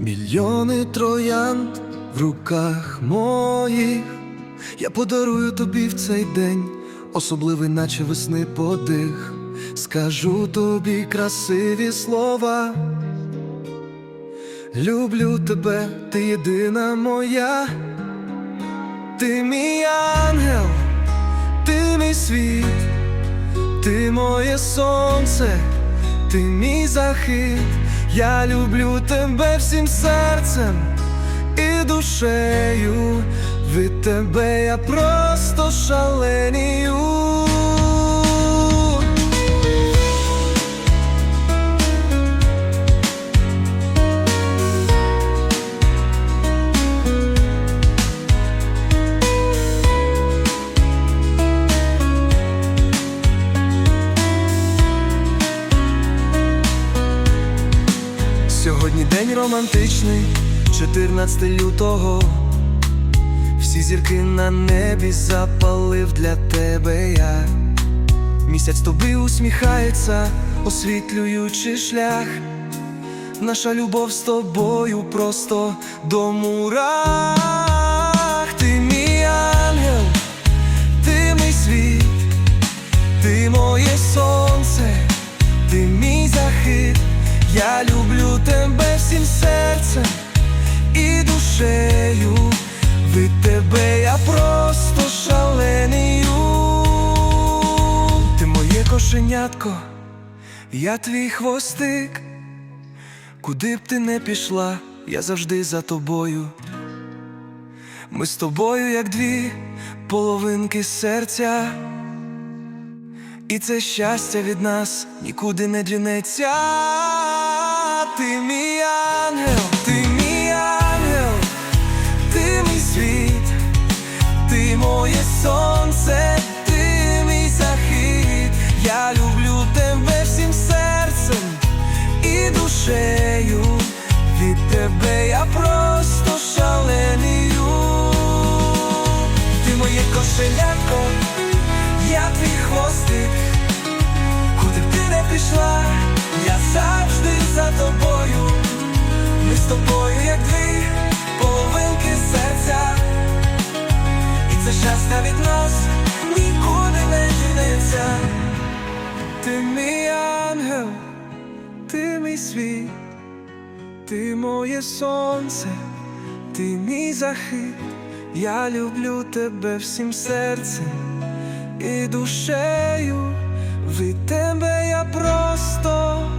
Мільйони троянд в руках моїх. Я подарую тобі в цей день, особливий, наче весни подих. Скажу тобі красиві слова. Люблю тебе, ти єдина моя, ти мій ангел, ти мій світ, ти моє сонце, ти мій захід, я люблю тебе всім серцем і душею, від тебе я просто шаленію. Сьогодні день романтичний, 14 лютого. Всі зірки на небі запалив для тебе я. Місяць тобі усміхається, освітлюючи шлях. Наша любов з тобою просто до мурах. Ти мій ангел, ти мій світ, ти моє сонце, ти мій. Я люблю тебе всім серцем і душею. Від тебе я просто шаленію. Ти моє кошенятко, я твій хвостик. Куди б ти не пішла, я завжди за тобою. Ми з тобою, як дві половинки серця. І це щастя від нас нікуди не дінеться. Ти мій ангел, ти мій ангел, ти мій світ, ти моє сонце, ти мій захід. Я люблю тебе всім серцем і душею. Від тебе я просто шаленію. Ти моє кошелятко, я твій хвостик. Куди б ти не пішла, я завжди за тобою. Ми з тобою, як дві половинки серця. І це щастя від нас нікуди не дінеться. Ти мій ангел, ти мій світ, ти моє сонце, ти мій захід. Я люблю тебе всім серцем і душею від тебе я просто.